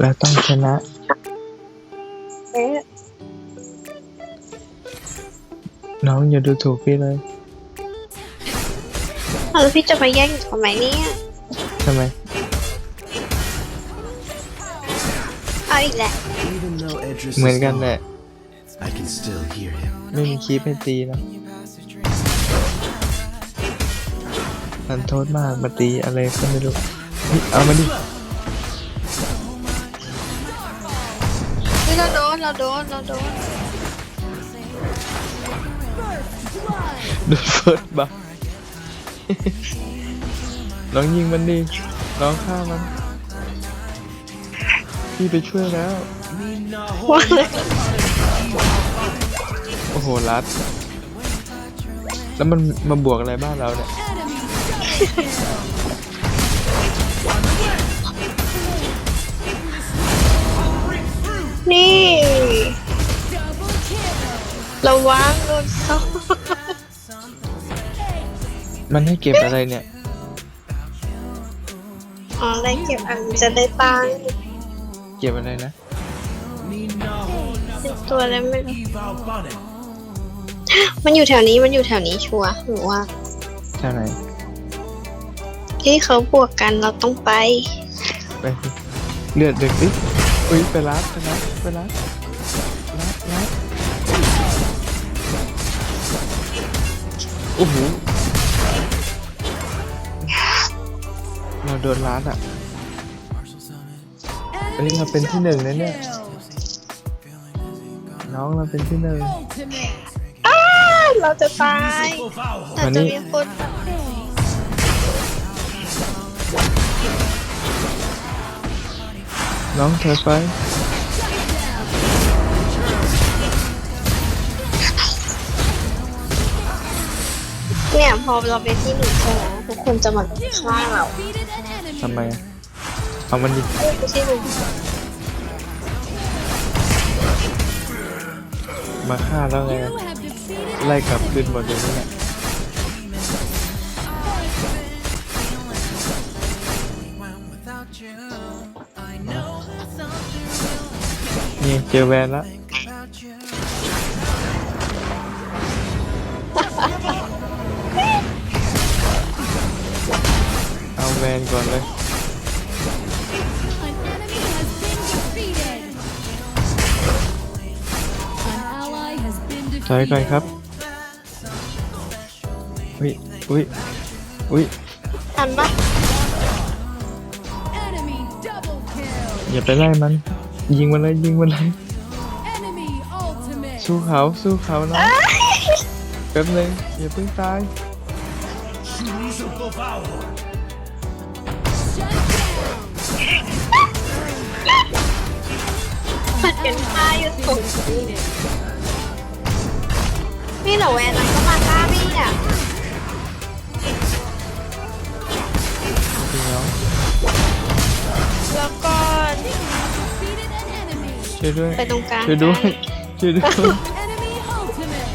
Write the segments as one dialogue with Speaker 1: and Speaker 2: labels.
Speaker 1: เราต้องชนะ
Speaker 2: เอ๊ะ
Speaker 1: น้องอย่าดูถูกพี่เลย
Speaker 2: เอาแล้วพี่จะมาแย่งทำไมเนี่ย
Speaker 1: ทำไม
Speaker 2: เอาอีกแหละ
Speaker 3: Even though Edris
Speaker 1: เหมือน
Speaker 3: is
Speaker 1: กันแหละ
Speaker 3: gone, I can still hear him.
Speaker 1: ไม่มีคีปให้ตีนะมันโทษมากมาตีอะไรก็ไม่รู้เฮ้ยเอามาดิ
Speaker 2: เฮ้ยเราโดน เราโดน เราโดน
Speaker 1: ดูเฟิร์สบักลองยิงมันดิลองฆ่ามัน พี่ไปช่วยแล้ว
Speaker 2: ว่าเลย
Speaker 1: โอ้โห รัด แล้วมันมาบวกอะไรบ้านเราเนี่ย
Speaker 2: นี่ ระวังโดนเขา
Speaker 1: มันให้เก็บอะไรเนี่ย
Speaker 2: อ๋อได้เก็บอันจะได้ตังค์
Speaker 1: เก็บอะไรนะ
Speaker 2: เป็นตัวแล้วไม่รู้มันอยู่แถวนี้มันอยู่แถวนี้ชัวร์หนูว่า
Speaker 1: ใช่ไหน
Speaker 2: ที่เขาบวกกันเราต้องไป
Speaker 1: ไปสิเลือดเด็กดิ อุ้ยไปรัดไปรัดไปรัดรัดรัดโอ้โหเราโดนรัดอะเฮ้ยเราเป็นที่หนึ่งนะเนี่ย น้องเราเป็นที่หนึ่ง
Speaker 2: อ้าเราจะตายแต่
Speaker 1: มา
Speaker 2: จะ
Speaker 1: นี่
Speaker 2: มีคน
Speaker 1: น้องเธอไป
Speaker 2: เนี่ยพอเราเป็นที่หนึ่งใช่ไหมทุกคนจะมาฆ่าเรา
Speaker 1: ทำไมอะเอามันดิ
Speaker 2: เอ้ยไม่ใช่หนึ่ง
Speaker 1: มาฆ่าแล้วไงไล่กลับคืนหมดเลยเนี่ย นี่เจอแวนแล้วเอาแวนก่อนเลยถอยก่อนครับ อุ้ย อุ้ย อุ้ย
Speaker 2: ทันปะ
Speaker 4: Enemy double kill.
Speaker 1: อย่าไปไล่มัน ยิงมันเลยยิงมันเลย
Speaker 4: Enemy ultimate.
Speaker 1: สู้เขาสู้เขานะแป๊บนึงอย่าเพิ่งตาย
Speaker 2: ผัดกันฆ่าอยู่ตรงนี้นี่เหรอแวนนั้นก็ม
Speaker 1: ช่วยด้วย
Speaker 2: ไปตรงกลาง
Speaker 1: ช่วยด้วย ช่วยด้วย
Speaker 4: Enemy ultimate.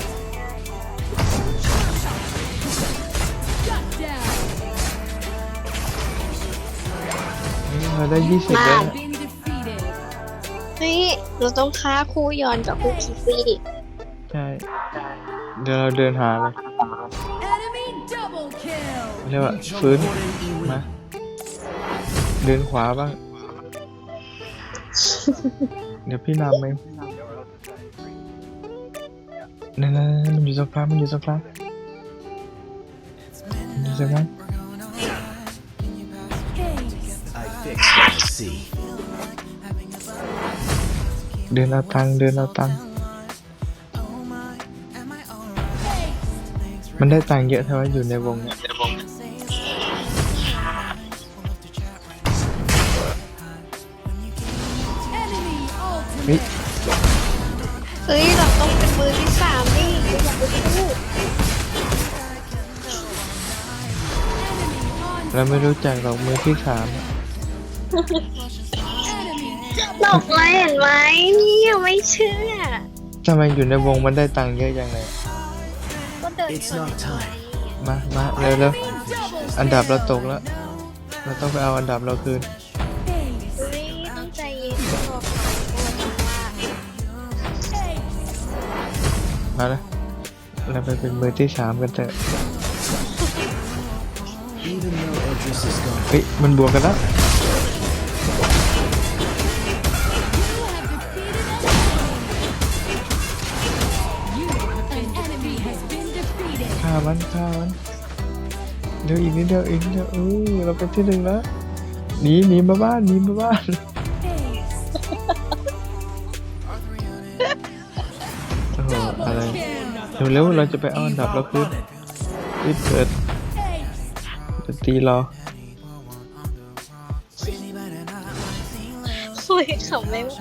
Speaker 4: Shut down.
Speaker 1: เราได้ยี่สิบแล้ว
Speaker 4: Been defeated.
Speaker 2: เฮ้ยเราต้องฆ่าคู่ยอนกับคู่คิฟฟี่
Speaker 1: ใช่ เดี๋ยวเราเดินหาเลย
Speaker 4: Enemy double kill.
Speaker 1: เรียกว่าฟื้น มา เดินขวาบ้าง เดี๋ยวพี่นำเองนั่นๆมันอยู่ตรงกลางมันอยู่ตรงกลางมันอยู่ตรงกลาง
Speaker 3: I fix what I see.
Speaker 1: เดินเอาตังเดินเอาตังมันได้ตังเยอะเท่าไหร่อยู่ในวงเนี่ย เฮ้ย
Speaker 4: ultimate.
Speaker 2: เฮ้ยเราต้องเป็นมือที่สามนี่อย่าไปพูด
Speaker 1: เราไม่รู้จักหรอกมือที่สามอะ
Speaker 4: Enemy
Speaker 2: หลอกเลยเห็นไหมเนี่ยไม่เชื่อ
Speaker 1: ทำไมอยู่ในวงมันได้ตังค์เยอะจังเลย
Speaker 2: ก็เดิน
Speaker 3: It's not time.
Speaker 1: มามาเร็วเร็ว
Speaker 4: double
Speaker 1: อันดับเราตกแล้ว เราต้องไปเอาอันดับเราคืน
Speaker 2: เฮ้ยต้องใจเย็น
Speaker 1: มาเลยเราไปเป็นมือที่สามกันเถอะเฮ้ยมันบวกกันแล้วฆ่ามันฆ่ามันเดี๋ยวอีกนิดเดียวอีกนิดเดียวเออเราเป็นที่หนึ่งแล้วหนีหนีมาบ้านหนีมาบ้าน
Speaker 4: Kill.
Speaker 1: เร็วๆเราจะไปเอาอันดับเราคืนรีบเกิด
Speaker 4: Ace.
Speaker 1: จะตีรอ
Speaker 2: โอ้ยขำไม่ไหว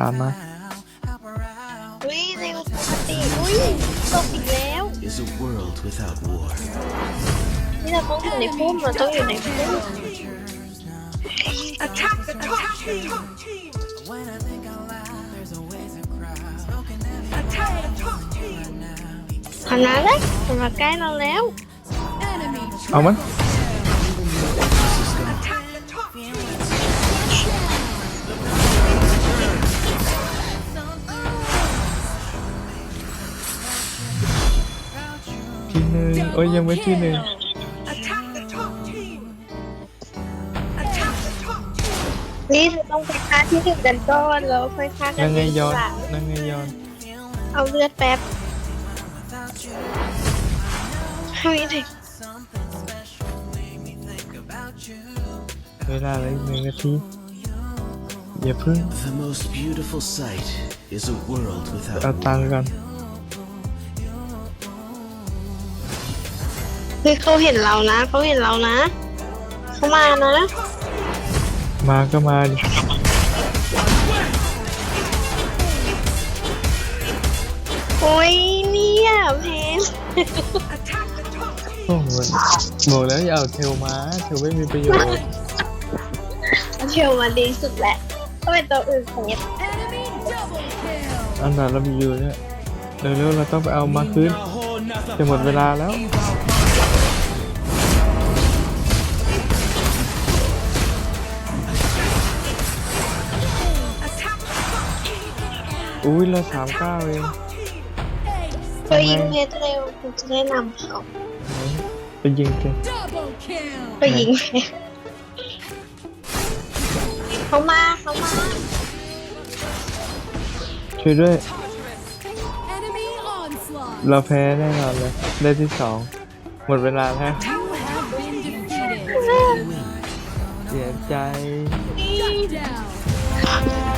Speaker 1: ตามมา
Speaker 2: อุ้ยเร็วปกติอุ้ยตกอีกแล้ว
Speaker 3: is a world without war.
Speaker 2: นี่เราต้องอยู่ในพุ่มเราต้องอยู่ในพุ่มพ อนะเลยมันมาใกล้เราแล้ว
Speaker 4: Enemy
Speaker 1: เอามันที่หนึ่งโอ้ยยังไม่ที่หนึ่ง
Speaker 2: นี่เราต้องไปฆ่าที่หนึ่งกันก่อนแล้วค่อยฆ่ากั
Speaker 1: นั่
Speaker 2: น
Speaker 1: งไง
Speaker 2: ที
Speaker 1: ย้อน
Speaker 2: หลัง
Speaker 1: นั่งไงย้อน
Speaker 2: เอาเลือดแป๊บให้ถึง
Speaker 1: เวลาอะไรหนึ่งนาทีอย่าเพึ่ง
Speaker 3: The most beautiful sight is a world
Speaker 1: เอา
Speaker 3: without
Speaker 1: ตังค์ก่อน
Speaker 2: คือเขาเห็นเรานะเขาเห็นเรานะ เขามานะ
Speaker 1: มาก็มาดิ
Speaker 2: โอ้ยเนี่ยเพน
Speaker 1: โอ้โหบอกแล้วอย่าเอาเทลมาเทลไม่มีประโยชน์
Speaker 2: เชียวมาดีสุดแหละก็เป็นตัวอื่นเพน
Speaker 4: Enemy double kill.
Speaker 1: อันนั้นเรามีอยู่เนี่ยเร็วๆเราต้องไปเอามาคืนจะหมดเวลาแล้วอุ้ยเราสามเก้าเอง
Speaker 2: เธอยิงเพชรเร็วคุณจะได้นำเขา
Speaker 1: ไปยิงเถอะ
Speaker 4: Double kill.
Speaker 2: ไปยิงเพชรเขามาเขามา
Speaker 1: ช่วยด้วย
Speaker 4: Enemy onslaught.
Speaker 1: เราแพ้แน่นอนเลย ได้ที่สองหมดเวลาแล้ว
Speaker 4: You have been defeated.
Speaker 1: เสียใจ
Speaker 4: Shut down.